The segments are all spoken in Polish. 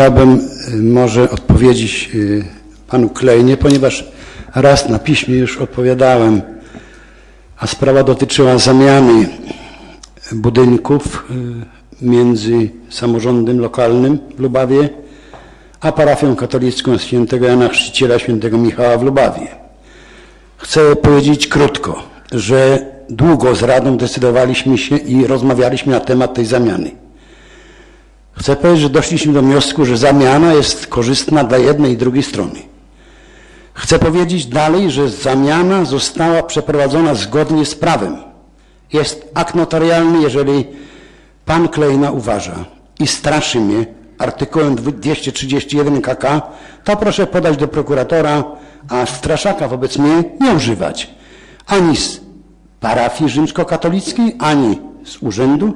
Chciałbym y, może odpowiedzieć y, panu Klejnie, ponieważ raz na piśmie już odpowiadałem, a sprawa dotyczyła zamiany budynków y, między samorządem lokalnym w Lubawie a parafią katolicką świętego Jana Chrzciciela świętego Michała w Lubawie. Chcę powiedzieć krótko, że długo z Radą decydowaliśmy się i rozmawialiśmy na temat tej zamiany. Chcę powiedzieć, że doszliśmy do wniosku, że zamiana jest korzystna dla jednej i drugiej strony. Chcę powiedzieć dalej, że zamiana została przeprowadzona zgodnie z prawem. Jest akt notarialny, jeżeli pan Klejna uważa i straszy mnie artykułem 231 KK, to proszę podać do prokuratora, a straszaka wobec mnie nie używać. Ani z parafii rzymskokatolickiej, ani z urzędu.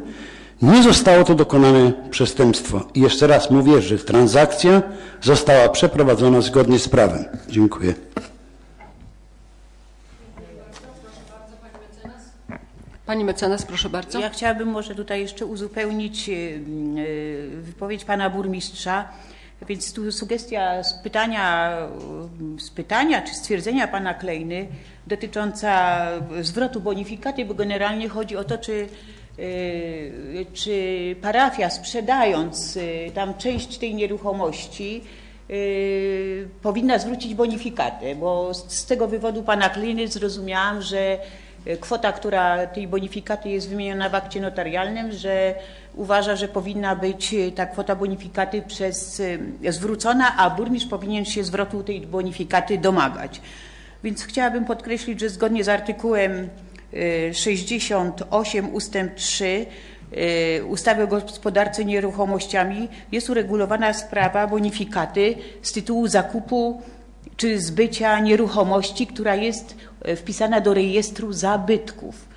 Nie zostało to dokonane przestępstwo. I jeszcze raz mówię, że transakcja została przeprowadzona zgodnie z prawem. Dziękuję. Pani mecenas, proszę bardzo. Ja chciałabym może tutaj jeszcze uzupełnić y, y, wypowiedź pana burmistrza. Więc tu sugestia z pytania, z pytania czy stwierdzenia pana Klejny dotycząca zwrotu bonifikaty, bo generalnie chodzi o to, czy, y, czy parafia sprzedając tam część tej nieruchomości powinna zwrócić bonifikatę, bo z, tego wywodu pana Klejny zrozumiałam, że kwota, która tej bonifikaty jest wymieniona w akcie notarialnym, że uważa, że powinna być ta kwota bonifikaty przez, zwrócona, a burmistrz powinien się zwrotu tej bonifikaty domagać. Więc chciałabym podkreślić, że zgodnie z artykułem 68 ustęp 3 ustawy o gospodarce nieruchomościami jest uregulowana sprawa bonifikaty z tytułu zakupu czy zbycia nieruchomości, która jest wpisana do rejestru zabytków.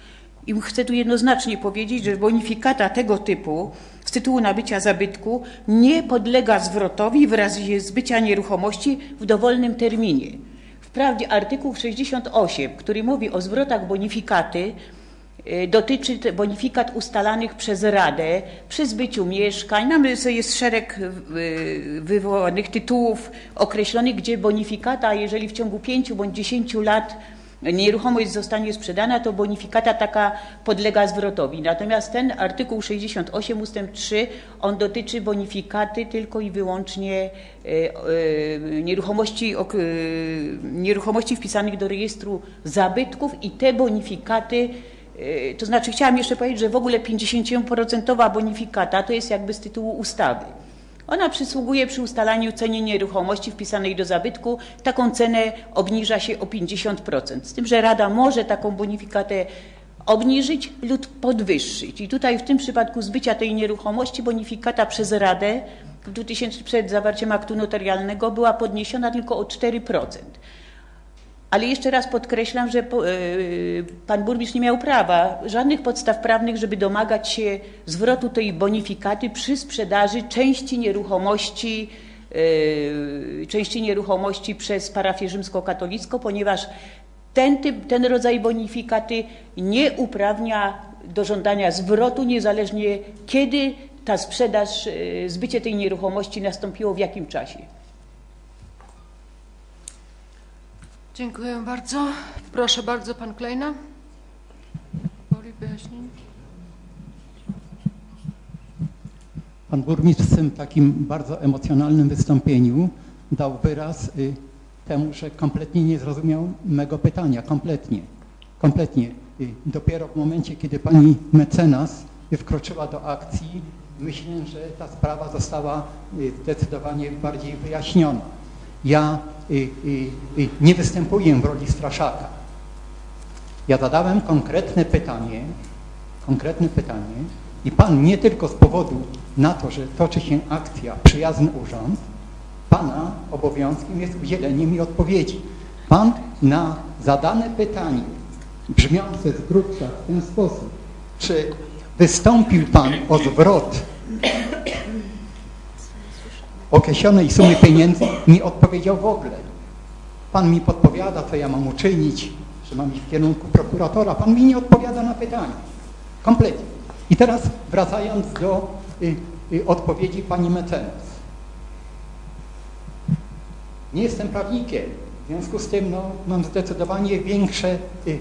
I chcę tu jednoznacznie powiedzieć, że bonifikata tego typu z tytułu nabycia zabytku nie podlega zwrotowi w razie zbycia nieruchomości w dowolnym terminie. Wprawdzie artykuł 68, który mówi o zwrotach bonifikaty, dotyczy bonifikat ustalanych przez Radę przy zbyciu mieszkań. Nam jest szereg wywołanych tytułów określonych, gdzie bonifikata, jeżeli w ciągu 5 bądź 10 lat nieruchomość zostanie sprzedana, to bonifikata taka podlega zwrotowi. Natomiast ten artykuł 68 ustęp 3, on dotyczy bonifikaty tylko i wyłącznie nieruchomości, nieruchomości wpisanych do rejestru zabytków i te bonifikaty to znaczy chciałam jeszcze powiedzieć, że w ogóle 50% bonifikata to jest jakby z tytułu ustawy. Ona przysługuje przy ustalaniu ceny nieruchomości wpisanej do zabytku. Taką cenę obniża się o 50%. Z tym, że Rada może taką bonifikatę obniżyć lub podwyższyć. I tutaj w tym przypadku zbycia tej nieruchomości bonifikata przez Radę w 2000 przed zawarciem aktu notarialnego była podniesiona tylko o 4%. Ale jeszcze raz podkreślam, że pan burmistrz nie miał prawa, żadnych podstaw prawnych, żeby domagać się zwrotu tej bonifikaty przy sprzedaży części nieruchomości, części nieruchomości przez parafię rzymskokatolicką, ponieważ ten, typ, ten rodzaj bonifikaty nie uprawnia do żądania zwrotu, niezależnie kiedy ta sprzedaż, zbycie tej nieruchomości nastąpiło, w jakim czasie. Dziękuję bardzo. Proszę bardzo, pan Klejna. Woli wyjaśnień? Pan burmistrz w tym takim bardzo emocjonalnym wystąpieniu dał wyraz y, temu, że kompletnie nie zrozumiał mego pytania. Kompletnie. Kompletnie. Y, dopiero w momencie, kiedy pani mecenas wkroczyła do akcji, myślę, że ta sprawa została y, zdecydowanie bardziej wyjaśniona. Ja y, y, nie występuję w roli straszaka. Ja zadałem konkretne pytanie, konkretne pytanie i Pan nie tylko z powodu na to, że toczy się akcja Przyjazny Urząd, Pana obowiązkiem jest udzielenie mi odpowiedzi. Pan na zadane pytanie, brzmiące z w ten sposób, czy wystąpił Pan o zwrot określonej sumy pieniędzy, nie odpowiedział w ogóle. Pan mi podpowiada, co ja mam uczynić, że mam iść w kierunku prokuratora. Pan mi nie odpowiada na pytanie. Kompletnie. I teraz wracając do y, y, odpowiedzi pani mecenas. Nie jestem prawnikiem. W związku z tym no, mam zdecydowanie większe y,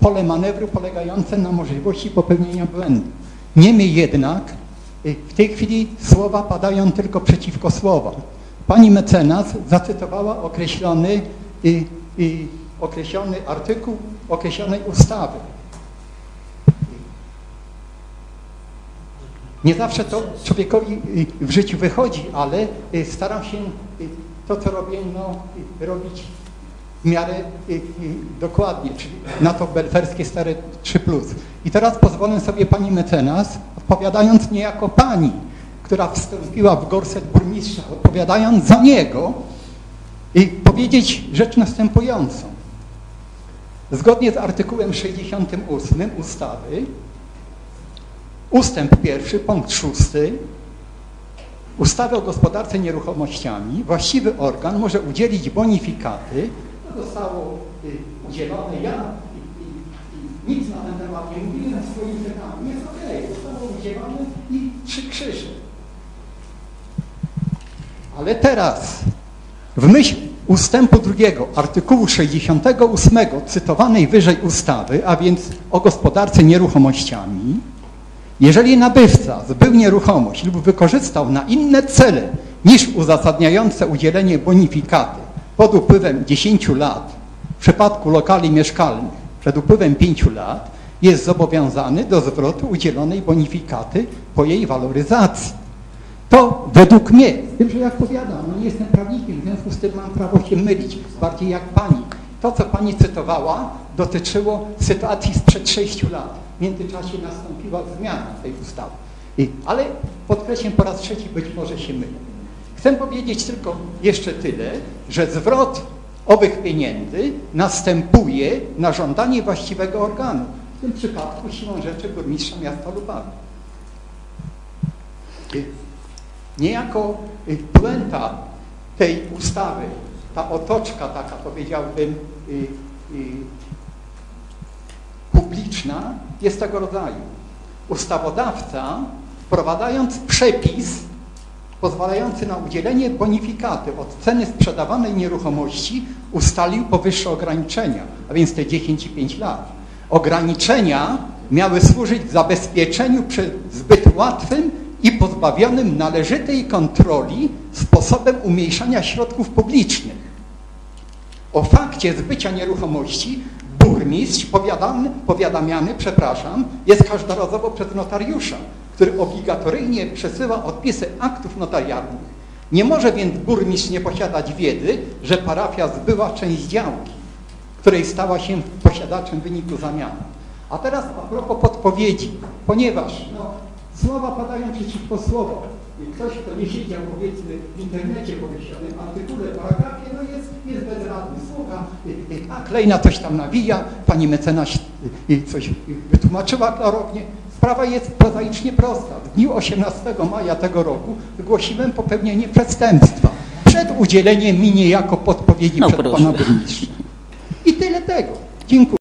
pole manewru polegające na możliwości popełnienia błędu. Niemniej jednak w tej chwili słowa padają tylko przeciwko słowom. Pani mecenas zacytowała określony, y, y, określony artykuł określonej ustawy. Nie zawsze to człowiekowi y, w życiu wychodzi, ale y, staram się y, to, co robię, no, y, robić w miarę y, y, dokładnie, czyli na to belferskie stare 3+. I teraz pozwolę sobie pani mecenas, odpowiadając nie jako pani, która wstąpiła w gorset burmistrza, odpowiadając za niego, i powiedzieć rzecz następującą. Zgodnie z artykułem 68 ustawy, ustęp pierwszy, punkt szósty, ustawy o gospodarce nieruchomościami, właściwy organ może udzielić bonifikaty, to zostało y, udzielone, ja i, i, i nic na ten temat nie mówiłem w swoim pytaniu, jest okej, udzielone i trzy krzyże. Ale teraz, w myśl ustępu drugiego artykułu 68 cytowanej wyżej ustawy, a więc o gospodarce nieruchomościami, jeżeli nabywca zbył nieruchomość lub wykorzystał na inne cele niż uzasadniające udzielenie bonifikaty pod upływem 10 lat, w przypadku lokali mieszkalnych przed upływem 5 lat, jest zobowiązany do zwrotu udzielonej bonifikaty po jej waloryzacji. To według mnie, tym, że jak powiadam, no nie jestem prawnikiem, w związku z tym mam prawo się mylić, bardziej jak pani. To, co pani cytowała, dotyczyło sytuacji sprzed sześciu lat. W międzyczasie nastąpiła zmiana tej ustawy. I, ale podkreślę po raz trzeci, być może się mylę. Chcę powiedzieć tylko jeszcze tyle, że zwrot owych pieniędzy następuje na żądanie właściwego organu. W tym przypadku siłą rzeczy burmistrza miasta Lubawy. Niejako y, puenta tej ustawy, ta otoczka taka powiedziałbym y, y, publiczna jest tego rodzaju. Ustawodawca wprowadzając przepis pozwalający na udzielenie bonifikaty od ceny sprzedawanej nieruchomości ustalił powyższe ograniczenia, a więc te 10 i 5 lat. Ograniczenia miały służyć zabezpieczeniu przed zbyt łatwym i pozbawionym należytej kontroli sposobem umniejszania środków publicznych. O fakcie zbycia nieruchomości burmistrz powiadamy, powiadamiany, przepraszam, jest każdorazowo przez notariusza, który obligatoryjnie przesyła odpisy aktów notarialnych. Nie może więc burmistrz nie posiadać wiedzy, że parafia zbyła część działki, której stała się posiadaczem w wyniku zamiany. A teraz a propos podpowiedzi, ponieważ no, słowa padają przeciwko słowom. I ktoś, kto nie siedział powiedzmy w internecie pomyślonym artykule, paragrafie, no jest, jest bezradny, słucha, a Klejna coś tam nawija, pani mecenas coś wytłumaczyła klarownie. Sprawa jest prozaicznie prosta. W dniu 18 maja tego roku wygłosiłem popełnienie przestępstwa przed udzieleniem mi niejako podpowiedzi No przed proszę. pana burmistrza. I tyle tego. Dziękuję.